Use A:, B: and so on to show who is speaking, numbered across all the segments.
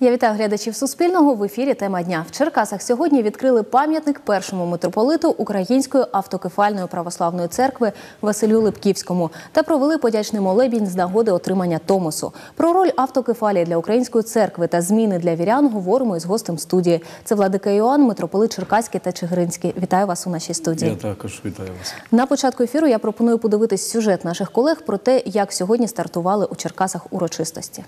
A: Я вітаю глядачів Суспільного в ефірі Тема дня. В Черкасах сьогодні відкрили пам'ятник першому митрополиту Української автокефальної православної церкви Василю Липківському та провели подячний молебінь з нагоди отримання Томосу. Про роль автокефалії для української церкви та зміни для вірян говоримо із гостем студії. Це владика Іоанн, митрополит Черкаський та Чигиринський. Вітаю вас у нашій студії.
B: Я також вітаю вас.
A: На початку ефіру я пропоную подивитись сюжет наших колег про те, як сьогодні стартували у Черкасах урочистості.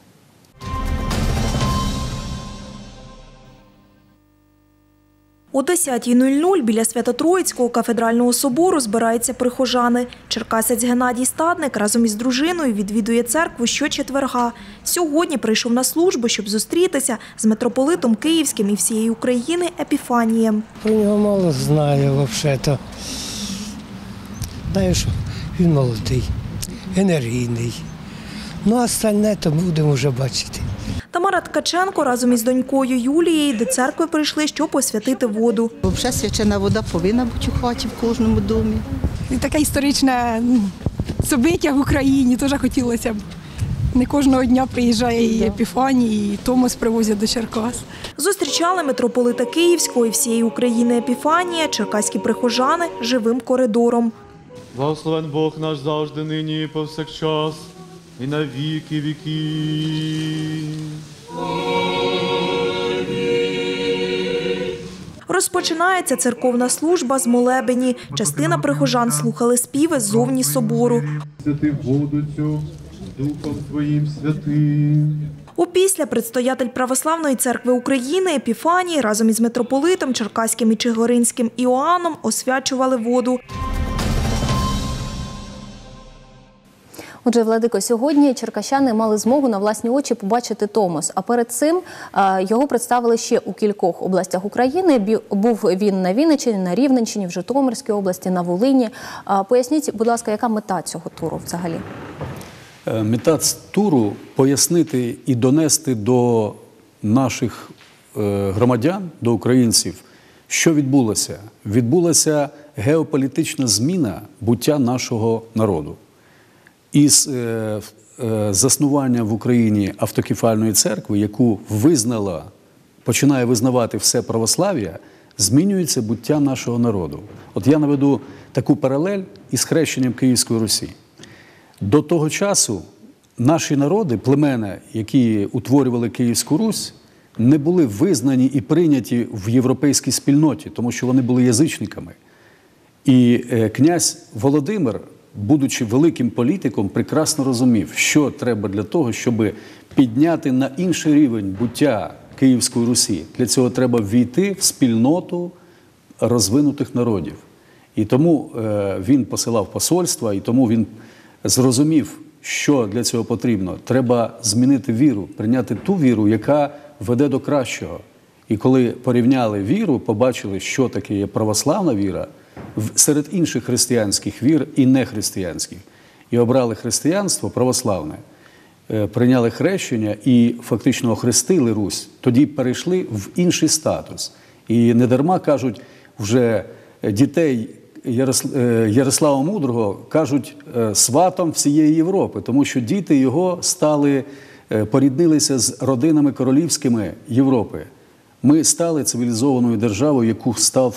C: О 10.00 біля Свято-Троїцького кафедрального собору збираються прихожани. Черкасець Геннадій Стадник разом із дружиною відвідує церкву щочетверга. Сьогодні прийшов на службу, щоб зустрітися з митрополитом Київським і всієї України Епіфанієм.
D: Про нього мало знаю взагалі-то. Знаю, що він молодий, енергійний. Ну, а остальне то будемо вже бачити.
C: Тамара Ткаченко разом із донькою Юлією до церкви прийшли, щоб освятити воду.
E: Взагалі свячена вода повинна бути у хаті в кожному домі.
F: І таке історичне собиття в Україні теж хотілося б. Не кожного дня приїжджає і Епіфаній, і Томос привозять до Черкас.
C: Зустрічали митрополита Київського і всієї України Епіфанія, черкаські прихожани живим коридором.
G: Благословен Бог наш завжди, нині і повсякчас, і на віки віки.
C: Розпочинається церковна служба з молебені. Частина прихожан слухали співи ззовні собору.
G: Святи воду цю Духом Твоїм святим.
C: Опісля предстоятель Православної церкви України Епіфаній разом із митрополитом Черкаським і Чигиринським Іоанном освячували воду.
A: Отже, Владико, сьогодні черкащани мали змогу на власні очі побачити Томос. А перед цим його представили ще у кількох областях України. Був він на Вінниччині, на Рівненщині, в Житомирській області, на Волині. Поясніть, будь ласка, яка мета цього туру взагалі?
B: Е, Мета туру пояснити і донести до наших е, громадян, до українців, що відбулося. Відбулася геополітична зміна буття нашого народу. Із е, е, заснування в Україні автокефальної церкви, яку визнала, починає визнавати все православ'я, змінюється буття нашого народу. От я наведу таку паралель із хрещенням Київської Русі. До того часу наші народи, племена, які утворювали Київську Русь, не були визнані і прийняті в європейській спільноті, тому що вони були язичниками. І е, князь Володимир, будучи великим політиком, прекрасно розумів, що треба для того, щоб підняти на інший рівень буття Київської Русі. Для цього треба ввійти в спільноту розвинутих народів. І тому е, він посилав посольства, і тому він зрозумів, що для цього потрібно. Треба змінити віру, прийняти ту віру, яка веде до кращого. І коли порівняли віру, побачили, що таке є православна віра серед інших християнських вір і нехристиянських. І обрали християнство православне, е, прийняли хрещення і фактично охрестили Русь, тоді перейшли в інший статус. І недарма кажуть, вже дітей Ярос- е, Ярослава Мудрого кажуть е, сватом всієї Європи, тому що діти його стали, е, поріднилися з родинами королівськими Європи. Ми стали цивілізованою державою, яку став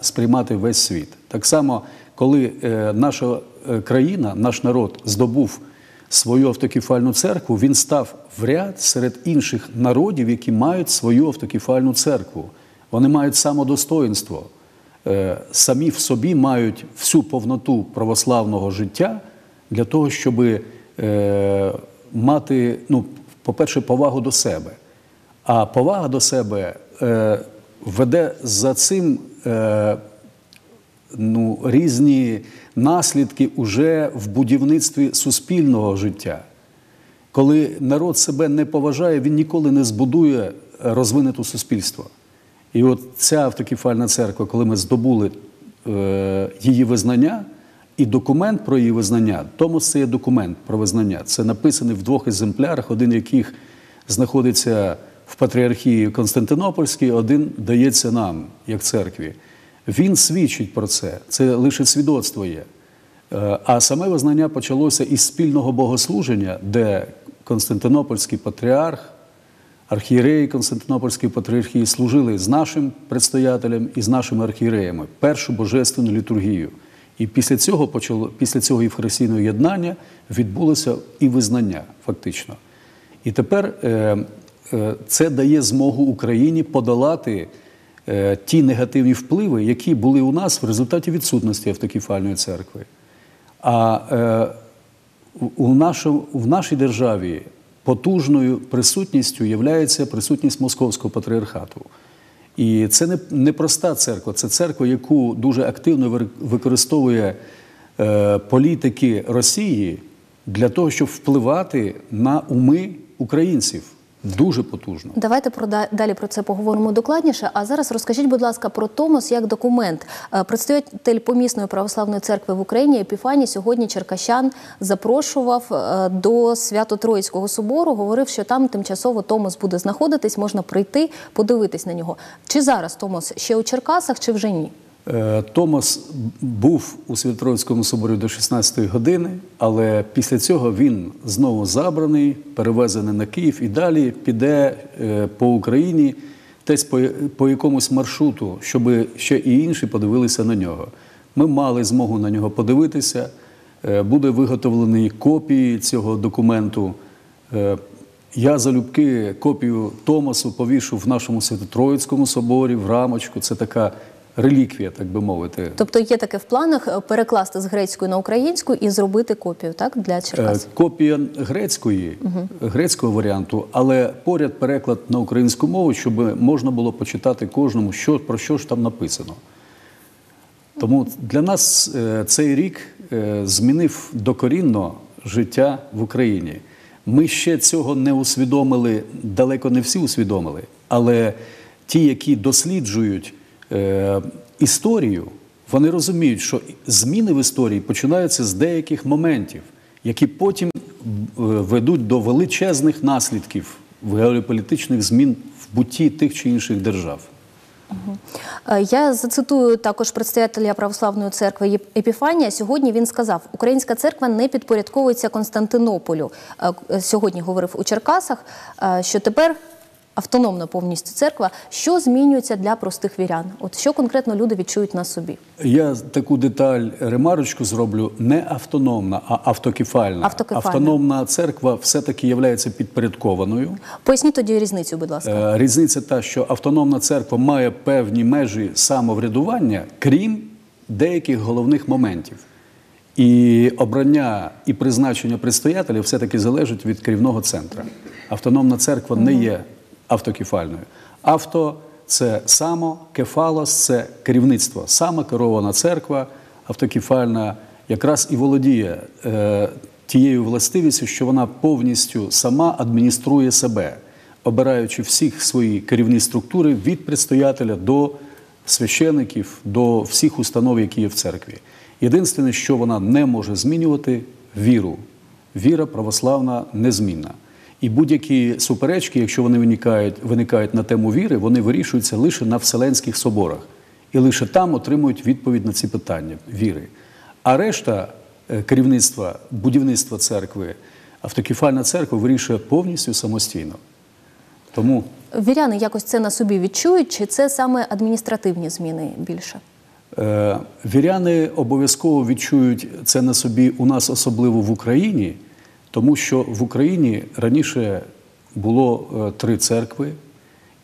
B: сприймати весь світ. Так само, коли е, наша е, країна, наш народ здобув свою автокефальну церкву, він став в ряд серед інших народів, які мають свою автокефальну церкву. Вони мають самодостоїнство, е, самі в собі мають всю повноту православного життя для того, щоб мати, ну, по-перше, повагу до себе. А повага до себе е, веде за цим е, ну, різні наслідки уже в будівництві суспільного життя. Коли народ себе не поважає, він ніколи не збудує розвинуте суспільство. І от ця автокефальна церква, коли ми здобули е, її визнання і документ про її визнання, тому це є документ про визнання. Це написаний в двох екземплярах, один яких знаходиться в патріархії Константинопольській, один дається нам, як церкві. Він свідчить про це, це лише свідоцтво є. Е, А саме визнання почалося із спільного богослуження, де Константинопольський патріарх архієреї Константинопольської патріархії служили з нашим предстоятелем і з нашими архієреями першу божественну літургію. І після цього почало після цього євхаристійного єднання відбулося і визнання, фактично. І тепер е, це дає змогу Україні подолати е, ті негативні впливи, які були у нас в результаті відсутності автокефальної церкви. А е, у нашому, в нашій державі потужною присутністю є присутність Московського патріархату. І це не, не проста церква, це церква, яку дуже активно використовує е, політики Росії для того, щоб впливати на уми українців. Дуже потужно.
A: Давайте про далі про це поговоримо докладніше. А зараз розкажіть, будь ласка, про Томос як документ. Е, Предстоятель помісної православної церкви в Україні Епіфаній сьогодні Черкащан запрошував е, до Свято-Троїцького собору. Говорив, що там тимчасово Томос буде знаходитись, можна прийти, подивитись на нього. Чи зараз Томос ще у Черкасах, чи вже ні?
B: Е, Томас був у Святотроїцькому соборі до 16-ї години, але після цього він знову забраний, перевезений на Київ і далі піде е, по Україні десь по, по якомусь маршруту, щоб ще і інші подивилися на нього. Ми мали змогу на нього подивитися. Е, Буде виготовлені копії цього документу. Я залюбки копію Томасу повішу в нашому Свято-Троїцькому соборі, в рамочку. Це така реліквія, так би мовити.
A: Тобто є таке в планах е, перекласти з грецької на українську і зробити копію, так для
B: Е,
A: Черкас.
B: Копія грецької, грецького варіанту, але поряд переклад на українську мову, щоб можна було почитати кожному, що, про що ж там написано. Тому для нас е, цей рік змінив докорінно життя в Україні. Ми ще цього не усвідомили, далеко не всі усвідомили, але ті, які досліджують історію, вони розуміють, що зміни в історії починаються з деяких моментів, які потім е, ведуть до величезних наслідків геополітичних змін в бутті тих чи інших держав.
A: Е, Я зацитую також предстоятеля православної церкви Епіфанія. Сьогодні він сказав: Українська церква не підпорядковується Константинополю. Е, Сьогодні говорив у Черкасах, е, що тепер автономна повністю церква. Що змінюється для простих вірян? От що конкретно люди відчують на собі?
B: Я таку деталь ремарочку зроблю не автономна, а автокефальна.
A: Автокефальна.
B: Автономна церква все-таки є підпорядкованою.
A: Поясніть тоді різницю, будь ласка.
B: Е, Різниця та, що автономна церква має певні межі самоврядування, крім деяких головних моментів. І обрання і призначення предстоятеля все-таки залежить від керівного центра. Автономна церква не є автокефальною. Авто це само, кефалос це керівництво. Сама керована церква, автокефальна, якраз і володіє е, тією властивістю, що вона повністю сама адмініструє себе, обираючи всіх свої керівні структури від предстоятеля до священиків, до всіх установ, які є в церкві. Єдине, що вона не може змінювати віру. Віра православна незмінна. І будь-які суперечки, якщо вони виникають, виникають на тему віри, вони вирішуються лише на вселенських соборах. І лише там отримують відповідь на ці питання віри. А решта е, керівництва, будівництва церкви, автокефальна церква вирішує повністю самостійно. Тому
A: Віряни якось це на собі відчують, чи це саме адміністративні зміни більше?
B: Е, Віряни обов'язково відчують це на собі у нас, особливо в Україні, тому що в Україні раніше було е, три церкви,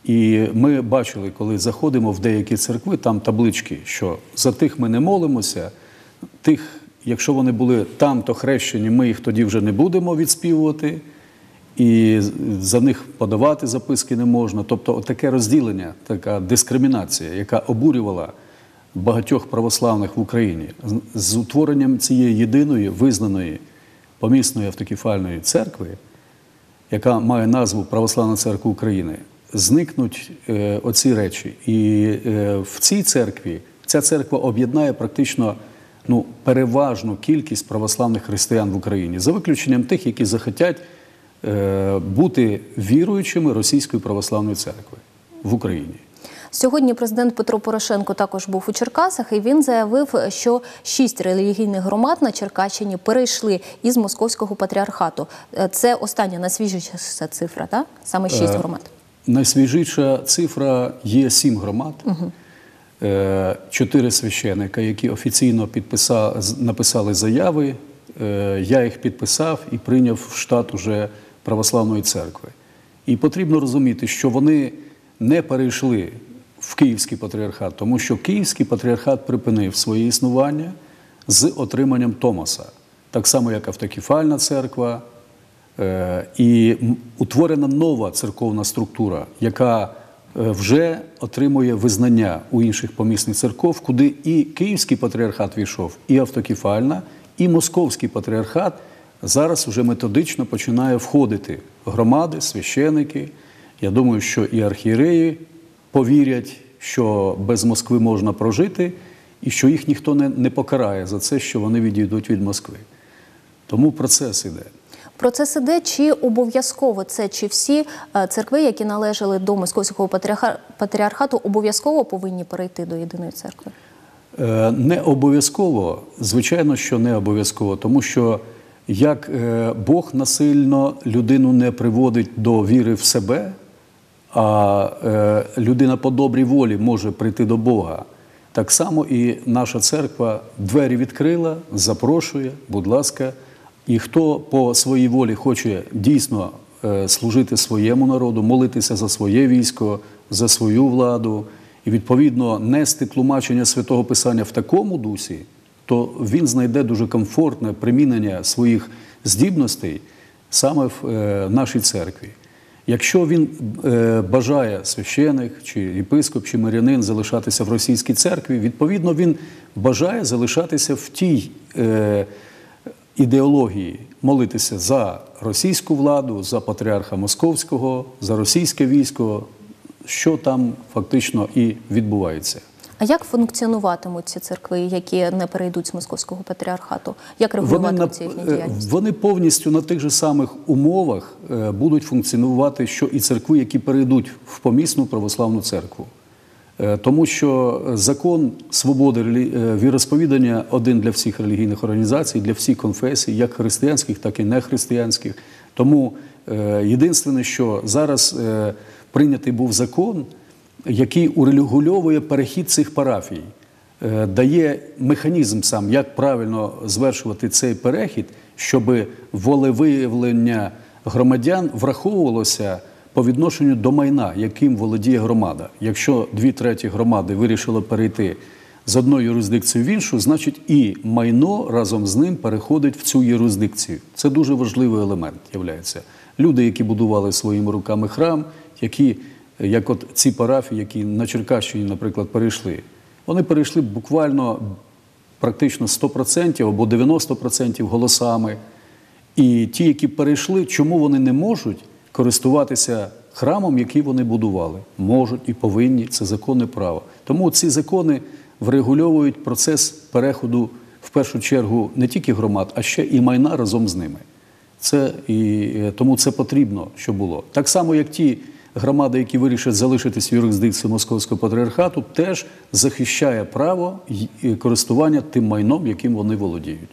B: і ми бачили, коли заходимо в деякі церкви, там таблички, що за тих ми не молимося, тих, якщо вони були там, то хрещені, ми їх тоді вже не будемо відспівувати. І за них подавати записки не можна. Тобто, таке розділення, така дискримінація, яка обурювала багатьох православних в Україні з- утворенням цієї єдиної визнаної помісної автокефальної церкви, яка має назву Православна церква України, зникнуть е, оці речі. І е, в цій церкві ця церква об'єднає практично ну, переважну кількість православних християн в Україні, за виключенням тих, які захотять е, бути віруючими Російської православної церкви в Україні.
A: Сьогодні президент Петро Порошенко також був у Черкасах, і він заявив, що шість релігійних громад на Черкащині перейшли із московського патріархату. Е, Це остання найсвіжіша цифра, так? Саме шість
B: Е,
A: громад.
B: найсвіжіша цифра є сім громад, е, чотири священика, які офіційно підписали, написали заяви. Я їх підписав і прийняв в штат уже православної церкви. І потрібно розуміти, що вони не перейшли в Київський патріархат, тому що Київський патріархат припинив своє існування з отриманням Томаса, так само, як автокефальна церква, Е, І утворена нова церковна структура, яка е, вже отримує визнання у інших помісних церков, куди і Київський патріархат війшов, і автокефальна, і Московський патріархат зараз вже методично починає входити громади, священики. Я думаю, що і архієреї повірять, що без Москви можна прожити, і що їх ніхто не, не покарає за це, що вони відійдуть від Москви. Тому процес іде.
A: Процес іде, чи обов'язково це, чи всі е, церкви, які належали до Московського патріарха- патріархату, обов'язково повинні перейти до єдиної церкви?
B: Е, Не обов'язково, звичайно, що не обов'язково, тому що як е, Бог насильно людину не приводить до віри в себе, а е, людина по добрій волі може прийти до Бога. Так само і наша церква двері відкрила, запрошує, будь ласка. І хто по своїй волі хоче дійсно е, служити своєму народу, молитися за своє військо, за свою владу, і відповідно нести тлумачення святого Писання в такому дусі, то він знайде дуже комфортне примінення своїх здібностей саме в е, нашій церкві. Якщо він е, бажає священик, чи єпископ, чи мирянин залишатися в російській церкві, відповідно він бажає залишатися в тій е, ідеології, молитися за російську владу, за патріарха Московського, за російське військо, що там фактично і відбувається.
A: А як функціонуватимуть ці церкви, які не перейдуть з Московського патріархату? Як регулюватиметься
B: на,
A: їхня
B: е,
A: діяльність?
B: вони повністю на тих же самих умовах е, будуть функціонувати, що і церкви, які перейдуть в помісну православну церкву. Е, Тому що закон свободи віросповідання один для всіх релігійних організацій, для всіх конфесій, як християнських, так і нехристиянських. Тому єдине, що зараз прийнятий був закон, який урегульовує перехід цих парафій, е, дає механізм сам, як правильно звершувати цей перехід, щоб волевиявлення громадян враховувалося по відношенню до майна, яким володіє громада. Якщо дві треті громади вирішили перейти з одної юрисдикції в іншу, значить і майно разом з ним переходить в цю юрисдикцію. Це дуже важливий елемент являється. Люди, які будували своїми руками храм, які, як от ці парафії, які на Черкащині, наприклад, перейшли, вони перейшли буквально практично 100% або 90% голосами. І ті, які перейшли, чому вони не можуть користуватися храмом, який вони будували? Можуть і повинні, це законне право. Тому ці закони врегульовують процес переходу в першу чергу не тільки громад, а ще і майна разом з ними. Це і е, тому це потрібно, що було. Так само, як ті громади, які вирішать залишитись в юрисдикції Московського патріархату, теж захищає право користування тим майном, яким вони володіють.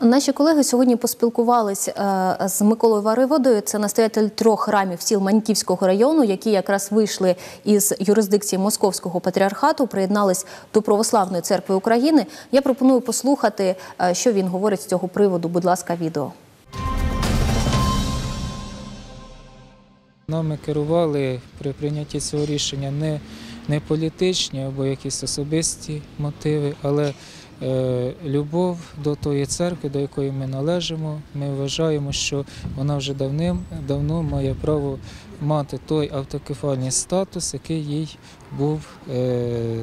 A: Наші колеги сьогодні поспілкувались е, з Миколою Вариводою. Це настоятель трьох храмів сіл Маньківського району, які якраз вийшли із юрисдикції Московського патріархату, приєднались до Православної церкви України. Я пропоную послухати, е, що він говорить з цього приводу. Будь ласка, відео.
H: Нами керували при прийнятті цього рішення не, не політичні або якісь особисті мотиви, але е, любов до тої церкви, до якої ми належимо. Ми вважаємо, що вона вже давним давно має право мати той автокефальний статус, який їй був е,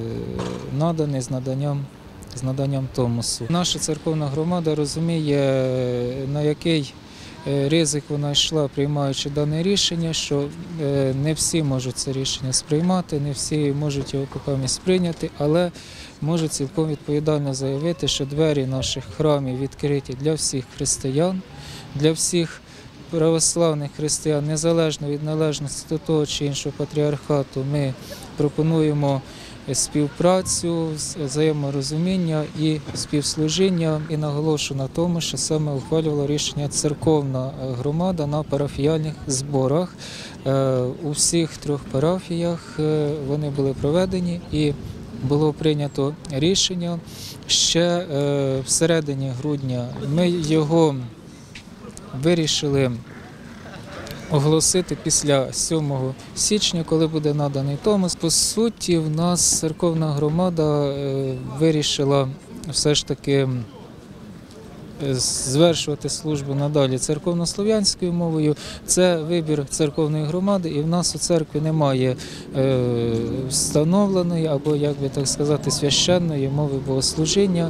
H: наданий з наданням. З наданням Томосу. Наша церковна громада розуміє, на який ризик вона йшла, приймаючи дане рішення, що е, не всі можуть це рішення сприймати, не всі можуть його поки сприйняти, але можу цілком відповідально заявити, що двері наших храмів відкриті для всіх християн, для всіх православних християн, незалежно від належності до того чи іншого патріархату, ми пропонуємо співпрацю, взаєморозуміння і співслужіння. І наголошу на тому, що саме ухвалювала рішення церковна е, громада на парафіяльних зборах. Е, У всіх трьох парафіях е, вони були проведені і було прийнято рішення ще в середині грудня. Ми його вирішили оголосити після 7 січня, коли буде наданий Томос. По суті, в нас церковна громада е, вирішила все ж таки е, звершувати службу надалі церковнослов'янською мовою. Це вибір церковної громади, і в нас у церкві немає е, встановленої або, як би так сказати, священної мови богослужіння.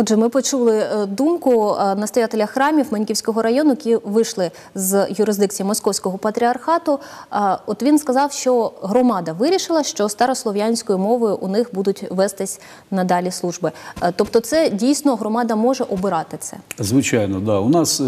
A: Отже, ми почули е, думку е, настоятеля храмів Маньківського району, які вийшли з юрисдикції Московського патріархату. Е, От він сказав, що громада вирішила, що старослов'янською мовою у них будуть вестись надалі служби. Тобто, це дійсно громада може обирати це.
B: Звичайно, да. У нас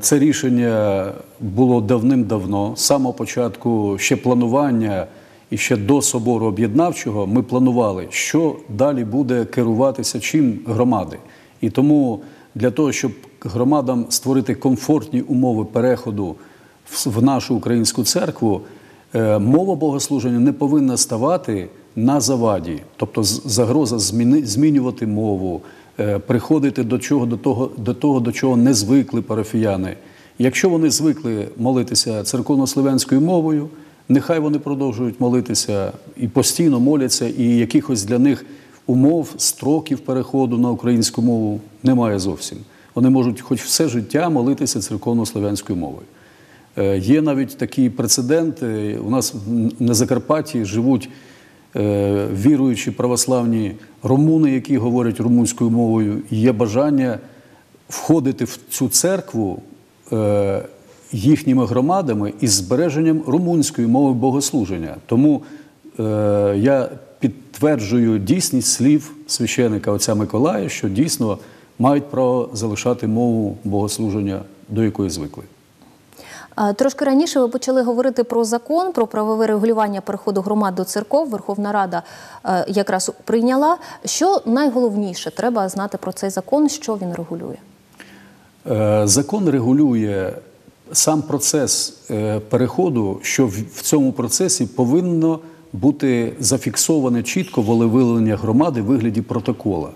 B: це рішення було давним-давно. З самого початку ще планування і ще до собору об'єднавчого ми планували, що далі буде керуватися чим громади. І тому для того, щоб громадам створити комфортні умови переходу в, нашу українську церкву, е, мова богослуження не повинна ставати на заваді, тобто загроза змінювати мову, е, приходити до чого до того, до того, до чого не звикли парафіяни. Якщо вони звикли молитися церковнослов'янською мовою, нехай вони продовжують молитися і постійно моляться, і якихось для них умов, строків переходу на українську мову немає зовсім. Вони можуть хоч все життя молитися церковнослов'янською мовою. Е, Є навіть такий прецедент. е, У нас на Закарпатті живуть е, віруючі православні румуни, які говорять румунською мовою. Є бажання входити в цю церкву е, їхніми громадами із збереженням румунської мови богослуження. Тому е, я підтверджую дійсність слів священика отця Миколая, що дійсно мають право залишати мову богослуження, до якої звикли.
A: Трошки раніше ви почали говорити про закон про правове регулювання переходу громад до церков. Верховна Рада е, якраз прийняла. Що найголовніше треба знати про цей закон, що він регулює?
B: Е, Закон регулює сам процес е, переходу, що в цьому процесі повинно бути зафіксоване чітко волевиявлення громади в вигляді протокола.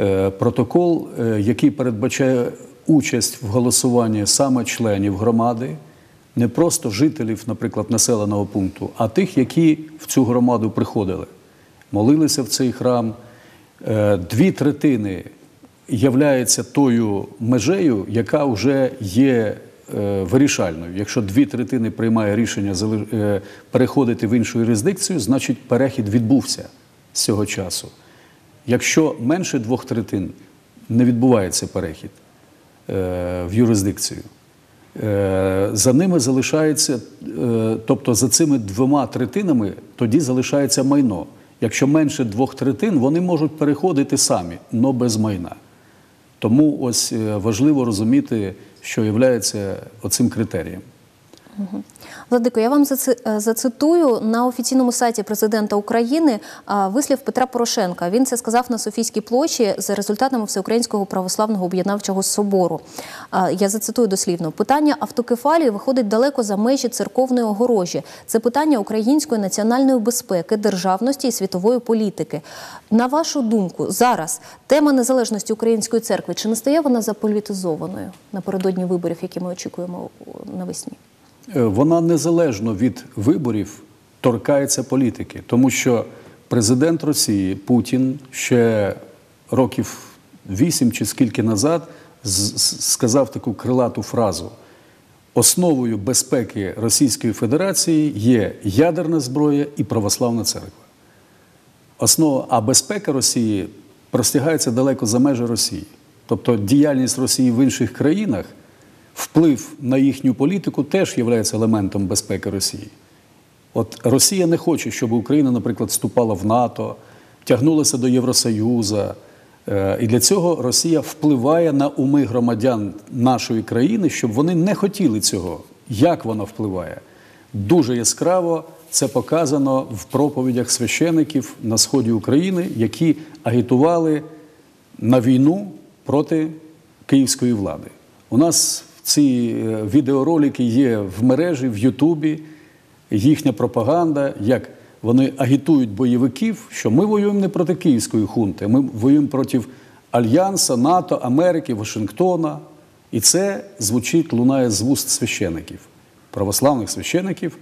B: Е, Протокол, е, який передбачає участь в голосуванні саме членів громади, не просто жителів, наприклад, населеного пункту, а тих, які в цю громаду приходили, молилися в цей храм. Дві третини являється тою межею, яка вже є вирішальною. Якщо дві третини приймає рішення е, переходити в іншу юрисдикцію, значить перехід відбувся з цього часу. Якщо менше двох третин не відбувається перехід е, в юрисдикцію, е, за ними залишається, е, тобто за цими двома третинами тоді залишається майно. Якщо менше двох третин, вони можуть переходити самі, але без майна. Тому ось е, важливо розуміти, що є оцим критерієм.
A: Владико, я вам е, зацитую на офіційному сайті президента України вислів Петра Порошенка. Він це сказав на Софійській площі за результатами Всеукраїнського православного об'єднавчого собору. Я зацитую дослівно: питання автокефалії виходить далеко за межі церковної огорожі. Це питання української національної безпеки, державності і світової політики. На вашу думку, зараз тема незалежності української церкви чи не стає вона заполітизованою напередодні виборів, які ми очікуємо навесні?
B: Е, Вона незалежно від виборів торкається політики, тому що президент Росії Путін ще років вісім чи скільки назад сказав таку крилату фразу: основою безпеки Російської Федерації є ядерна зброя і православна церква. Основа, а безпека Росії простягається далеко за межі Росії. Тобто діяльність Росії в інших країнах, вплив на їхню політику теж є елементом безпеки Росії. От Росія не хоче, щоб Україна, наприклад, вступала в НАТО, тягнулася до Євросоюзу. Е, І для цього Росія впливає на уми громадян нашої країни, щоб вони не хотіли цього. Як вона впливає? Дуже яскраво це показано в проповідях священиків на сході України, які агітували на війну проти київської влади. У нас ці е, відеоролики є в мережі, в Ютубі, їхня пропаганда, як вони агітують бойовиків, що ми воюємо не проти київської хунти, ми воюємо проти Альянса, НАТО, Америки, Вашингтона. І це звучить, лунає з вуст священиків, православних священиків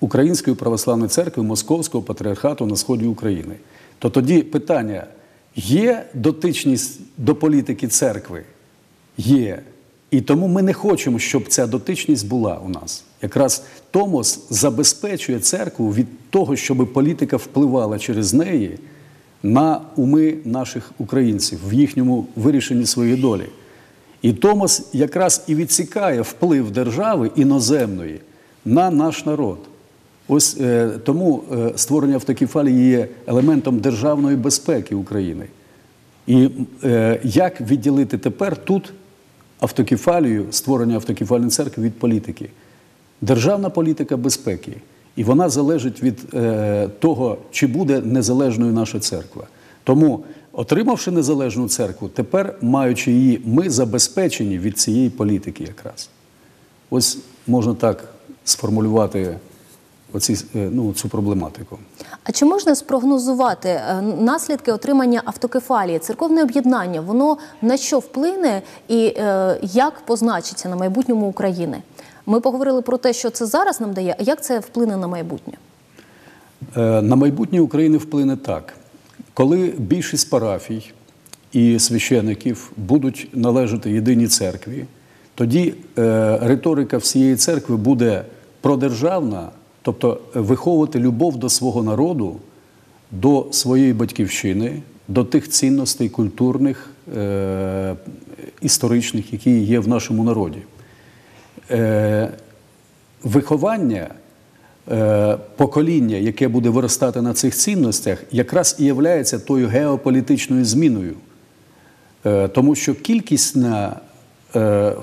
B: Української православної церкви Московського патріархату на сході України. То тоді питання: є дотичність до політики церкви? Є. І тому ми не хочемо, щоб ця дотичність була у нас. Якраз Томос забезпечує церкву від того, щоб політика впливала через неї на уми наших українців в їхньому вирішенні своєї долі. І Томос якраз і відсікає вплив держави іноземної на наш народ. Ось е, тому е, створення автокефалії є елементом державної безпеки України. І е, як відділити тепер тут автокефалію, створення автокефальної церкви від політики? Державна політика безпеки. І вона залежить від е, того, чи буде незалежною наша церква. Тому, отримавши незалежну церкву, тепер, маючи її, ми забезпечені від цієї політики якраз. Ось можна так сформулювати оці, е, ну, цю проблематику.
A: А чи можна спрогнозувати е, наслідки отримання автокефалії? Церковне об'єднання, воно на що вплине і е, як позначиться на майбутньому України? Ми поговорили про те, що це зараз нам дає, а як це вплине на майбутнє?
B: Е, На майбутнє України вплине так. Коли більшість парафій і священиків будуть належати єдиній церкві, тоді е, риторика всієї церкви буде продержавна, тобто виховувати любов до свого народу, до своєї батьківщини, до тих цінностей культурних, е, історичних, які є в нашому народі. Е, виховання е, покоління, яке буде виростати на цих цінностях, якраз і є тою геополітичною зміною. Е, Тому що кількісна, е,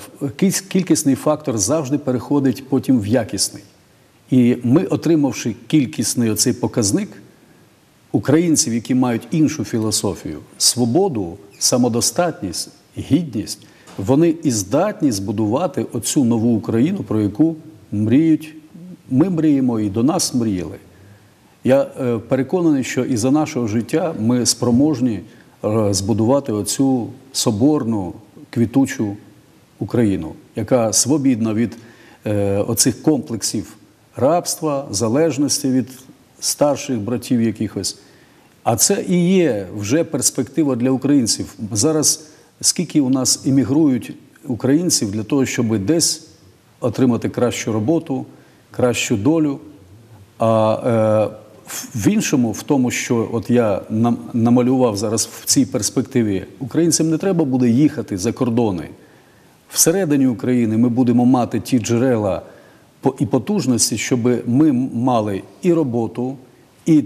B: кількісний фактор завжди переходить потім в якісний. І ми, отримавши кількісний оцей показник, українців, які мають іншу філософію, свободу, самодостатність, гідність, вони і здатні збудувати оцю нову Україну, про яку мріють. Ми мріємо і до нас мріяли. Я е, переконаний, що і за нашого життя ми спроможні е, збудувати оцю соборну, квітучу Україну, яка свобідна від е, оцих комплексів рабства, залежності від старших братів якихось. А це і є вже перспектива для українців. Зараз скільки у нас іммігрують українців для того, щоб десь отримати кращу роботу, кращу долю. А е, в іншому, в тому, що от я намалював зараз в цій перспективі, українцям не треба буде їхати за кордони. Всередині України ми будемо мати ті джерела і потужності, щоб ми мали і роботу, і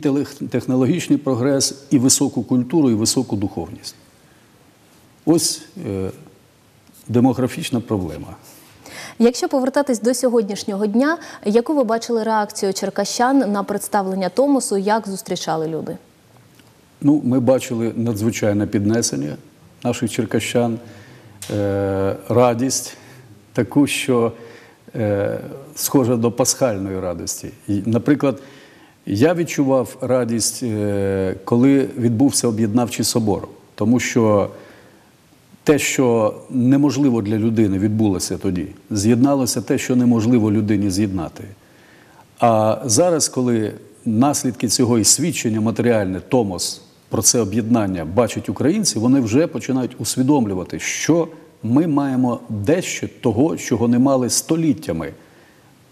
B: технологічний прогрес, і високу культуру, і високу духовність. Ось е, демографічна проблема.
A: Якщо повертатись до сьогоднішнього дня, яку ви бачили реакцію черкащан на представлення Томосу, як зустрічали люди?
B: Ну, ми бачили надзвичайне піднесення наших черкащан, е, радість таку, що схожа до пасхальної радості. Наприклад, я відчував радість, е, коли відбувся об'єднавчий собор, тому що те, що неможливо для людини відбулося тоді, з'єдналося те, що неможливо людині з'єднати. А зараз, коли наслідки цього і свідчення матеріальне, Томос про це об'єднання бачать українці, вони вже починають усвідомлювати, що ми маємо дещо того, чого не мали століттями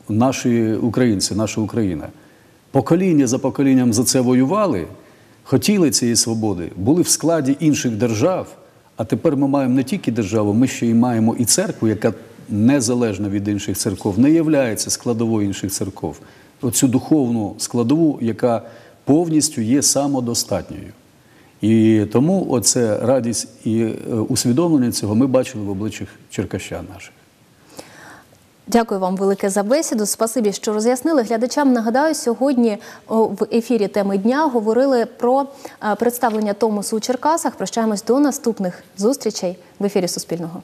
B: наші українці, наша Україна. Покоління за поколінням за це воювали, хотіли цієї свободи, були в складі інших держав. А тепер ми маємо не тільки державу, ми ще й маємо і церкву, яка незалежна від інших церков, не являється складовою інших церков. Оцю духовну складову, яка повністю є самодостатньою. І тому оце радість і е, усвідомлення цього ми бачили в обличчях черкащан наших.
A: Дякую вам велике за бесіду. Спасибі, що роз'яснили глядачам. Нагадаю, сьогодні в ефірі теми дня говорили про е, представлення Томосу у Черкасах. Прощаємось до наступних зустрічей в ефірі Суспільного.